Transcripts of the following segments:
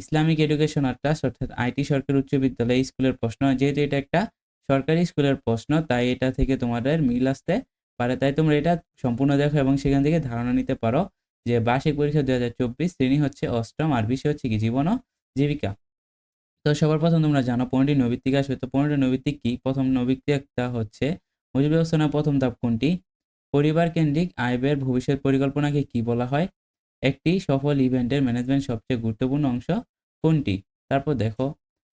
Islamic education trust অর্থাৎ IT সরকারি উচ্চ বিদ্যালয় স্কুলের প্রশ্ন। যেহেতু এটা একটা সরকারি স্কুলের প্রশ্ন, তাই এটা থেকে তোমাদের মিল আসতে পারে। তাই তোমরা এটা সম্পূর্ণ দেখো এবং সেখান থেকে ধারণা নিতে পারো যে বার্ষিক পরীক্ষা দু হাজার চব্বিশ শ্রেণি হচ্ছে অষ্টম আর বিষয় হচ্ছে কি? জীবন ও জীবিকা। তো সবার প্রথম তোমরা জানো পনেরোটি নৈবিত্তিক আসবে। তো পনেরোটি নৈবিত্তিক কি? প্রথম নৈবিত্তিকটা হচ্ছে মজুর ব্যবস্থাপনার প্রথম ধাপ কোনটি? পরিবার কেন্দ্রিক আয় ব্যয়ের ভবিষ্যৎ পরিকল্পনাকে কি বলা হয়? একটি সফল ইভেন্টের ম্যানেজমেন্ট সবচেয়ে গুরুত্বপূর্ণ অংশ কোনটি? তারপর দেখো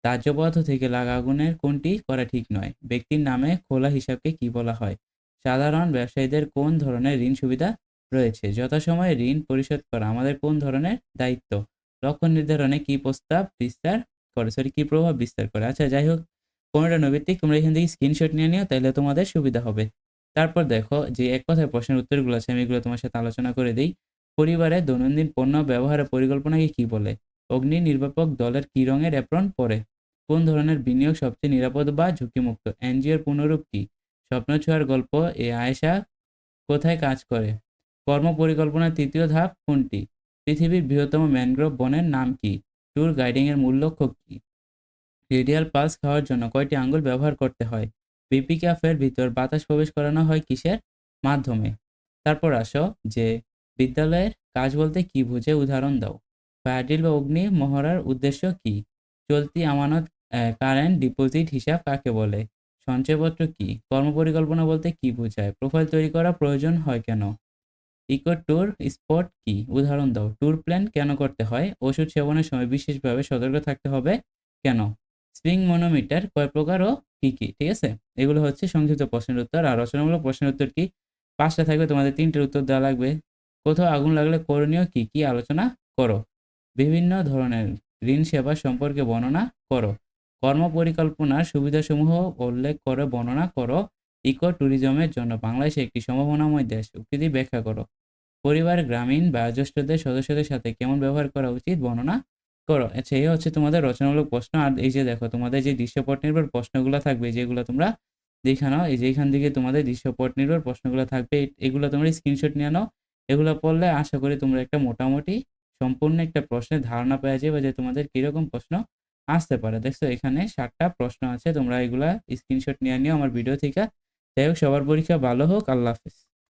পদার্থ থেকে লাগা আগুনের কোনটি করা ঠিক নয়? ব্যক্তির নামে খোলা হিসাবকে কি বলা হয়? সাধারণ ব্যবসায়ীদের কোন ধরনের ঋণ সুবিধা রয়েছে? যথাসময়ে ঋণ পরিশোধ করা আমাদের কোন ধরনের দায়িত্ব? লক্ষ্য নির্ধারণে কি প্রস্তাব বিস্তার করে? সরি কি প্রভাব বিস্তার করে? আচ্ছা যাই হোক পনেরোটা নৈবিত্তিক তোমরা এখান থেকে স্ক্রিনশট নিয়ে নিও তাহলে তোমাদের সুবিধা হবে। তারপর দেখো যে এক কথায় প্রশ্নের উত্তরগুলো আছে, আমি এগুলো তোমার সাথে আলোচনা করে দিই। পরিবারে দৈনন্দিন পণ্য ব্যবহারের পরিকল্পনাকে কি বলে? অগ্নি নির্বাপক দলের কি রঙের অ্যাপ্রন পরে? কোন ধরনের বিনিয়োগ সবচেয়ে নিরাপদ বা ঝুঁকিমুক্ত? এনজিওর পুনরূপ কি? স্বপ্ন ছোঁয়ার গল্প, এ আয়েশা কোথায় কাজ করে? কর্ম পরিকল্পনার তৃতীয় ধাপ কোনটি? পৃথিবীর বৃহত্তম ম্যানগ্রোভ বনের নাম কি? ট্যুর গাইডিংয়ের মূল লক্ষ্য কি? রেডিয়াল পালস খাওয়ার জন্য কয়টি আঙ্গুল ব্যবহার করতে হয়? বিপি ক্যাফের ভিতর বাতাস প্রবেশ করানো হয় কিসের মাধ্যমে? তারপর আসো যে বিদ্যালয়ের কাজ বলতে কি বুঝে উদাহরণ দাও? ফায়ারডিল বা অগ্নি মহড়ার উদ্দেশ্য কি? চলতি আমানত কারেন্ট ডিপোজিট হিসাব কাকে বলে? সঞ্চয়পত্র কি? কর্মপরিকল্পনা বলতে কি বোঝায়? প্রোফাইল তৈরি করা প্রয়োজন হয় কেন? ইকো ট্যুর স্পট কি? উদাহরণ দাও। ট্যুর প্ল্যান কেন করতে হয়? ওষুধ সেবনের সময় বিশেষভাবে সতর্ক থাকতে হবে কেন? স্প্রিং মনোমিটার কয় প্রকার ও কি কি? ঠিক আছে? এগুলো হচ্ছে সংক্ষিপ্ত প্রশ্নের উত্তর। আর রচনামূলক প্রশ্নের উত্তর কি? পাঁচটা থাকবে। তোমাদের তিনটের উত্তর দেওয়া লাগবে। কোথাও আগুন লাগলে করণীয় কি? কি আলোচনা করো? বিভিন্ন ধরনের ঋণ সেবা সম্পর্কে বর্ণনা করো। কর্ম পরিকল্পনার সুবিধাসমূহ উল্লেখ করে বর্ণনা করো। ইকো ট্যুরিজমের জন্য বাংলাদেশে একটি সম্ভাবনাময় দেশ। উক্তিটি ব্যাখ্যা করো। পরিবার, গ্রামীণ বয়োজ্যেষ্ঠদের সদস্যদের সাথে কেমন ব্যবহার করা উচিত বর্ণনা করো। আচ্ছা এই হচ্ছে তোমাদের রচনামূলক প্রশ্ন। আর এই যে দেখো, তোমাদের যে দৃশ্যপট নির্ভর প্রশ্নগুলো থাকবে, যেগুলো তোমরা দেখে নাও এই যে এখান থেকে তোমাদের দৃশ্যপট নির্ভর প্রশ্নগুলো থাকবে, এগুলো তোমরা স্ক্রিনশট নিয়ে নাও। এগুলো পড়লে আশা করি তোমরা একটা মোটামুটি সম্পূর্ণ একটা প্রশ্নের ধারণা পেয়ে যাবে যে তোমাদের কীরকম প্রশ্ন আসতে পারে। দেখছ, এখানে ষাটটা প্রশ্ন আছে, তোমরা এগুলা স্ক্রিনশট নিয়ে নিও আমার ভিডিও থেকে। যাই হোক, সবার পরীক্ষা ভালো হোক, আল্লাহ হাফেজ।